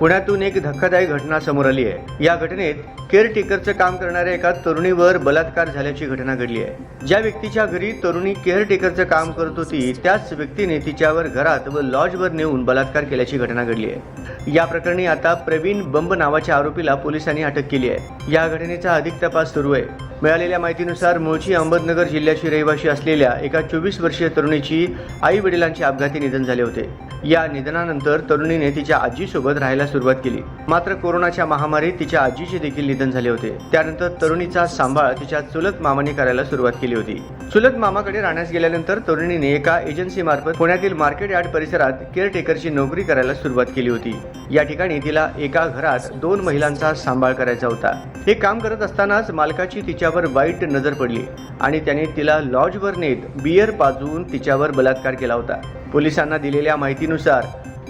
पुण्यातून एक धक्कादायक घटना समोर आली आहे. या घटनेत केअरटेकरचं काम करणाऱ्या एका तरुणीवर बलात्कार झाल्याची घटना घडली आहे. ज्या व्यक्तीच्या घरी तरुणी केअरटेकरचं काम करत होती त्याच व्यक्तीने तिच्यावर घरात व लॉजवर नेऊन बलात्कार केल्याची घटना घडली आहे. या प्रकरणी आता प्रवीण बंब नावाच्या आरोपीला पोलिसांनी अटक केली आहे. या घटनेचा अधिक तपास सुरू आहे. मिळालेल्या माहितीनुसार मूळची अहमदनगर जिल्ह्याची रहिवाशी असलेल्या एका चोवीस वर्षीय तरुणीची आई वडिलांचे अपघाती निधन झाले होते. या निधनानंतर तरुणीने तिच्या आजीसोबत राहायला सुरुवात केली. मात्र कोरोनाच्या महामारीत तिच्या आजीचे देखील निधन झाले होते. त्यानंतर तरुणीचा सांभाळ तिच्या चुलत मामाने करायला सुरुवात केली होती. चुलत मामाकडे राहण्यास गेल्यानंतर तरुणीने एका एजन्सीमार्फत पुण्यातील मार्केट यार्ड परिसरात केअरटेकरची नोकरी करायला सुरुवात केली होती. या ठिकाणी तिला एका घरात दोन महिलांचा सांभाळ करायचा होता. हे काम करत असतानाच मालकाची तिच्यावर वाईट नजर पडली आणि त्याने तिला लॉजवर नेत बियर पाजवून तिच्यावर बलात्कार केला होता. पोलिसांना दिलेल्या माहितीनुसार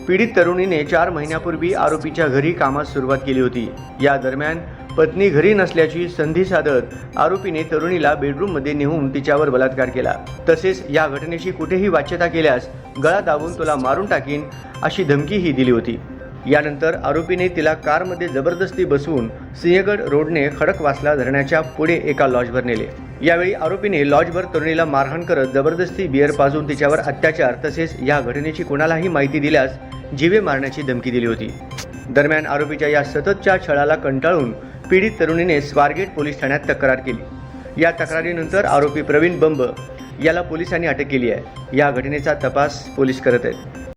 पीडित तरुणीने चार महिन्यापूर्वी आरोपीच्या घरी कामास सुरुवात केली होती. या दरम्यान पत्नी घरी नसल्याची संधी साधत आरोपीने तरुणीला बेडरूममध्ये नेऊन तिच्यावर बलात्कार केला. तसेच या घटनेची कुठेही वाच्यता केल्यास गळा दाबून तुला मारून टाकीन अशी धमकीही दिली होती. यानंतर आरोपीने तिला कारमध्ये जबरदस्ती बसवून सिंहगड रोडने खडकवासला धरणाच्या पुढे एका लॉजवर नेले. यावेळी आरोपीने लॉजवर तरुणीला मारहाण करत जबरदस्ती बिअर पाजून तिच्यावर अत्याचार तसेच या घटनेची कोणालाही माहिती दिल्यास जीवे मारण्याची धमकी दिली होती. दरम्यान आरोपीच्या या सततच्या छळाला कंटाळून पीडित तरुणीने स्वारगेट पोलीस ठाण्यात तक्रार केली. या तक्रारीनंतर आरोपी प्रवीण बंब याला पोलिसांनी अटक केली आहे. या घटनेचा तपास पोलीस करत आहेत.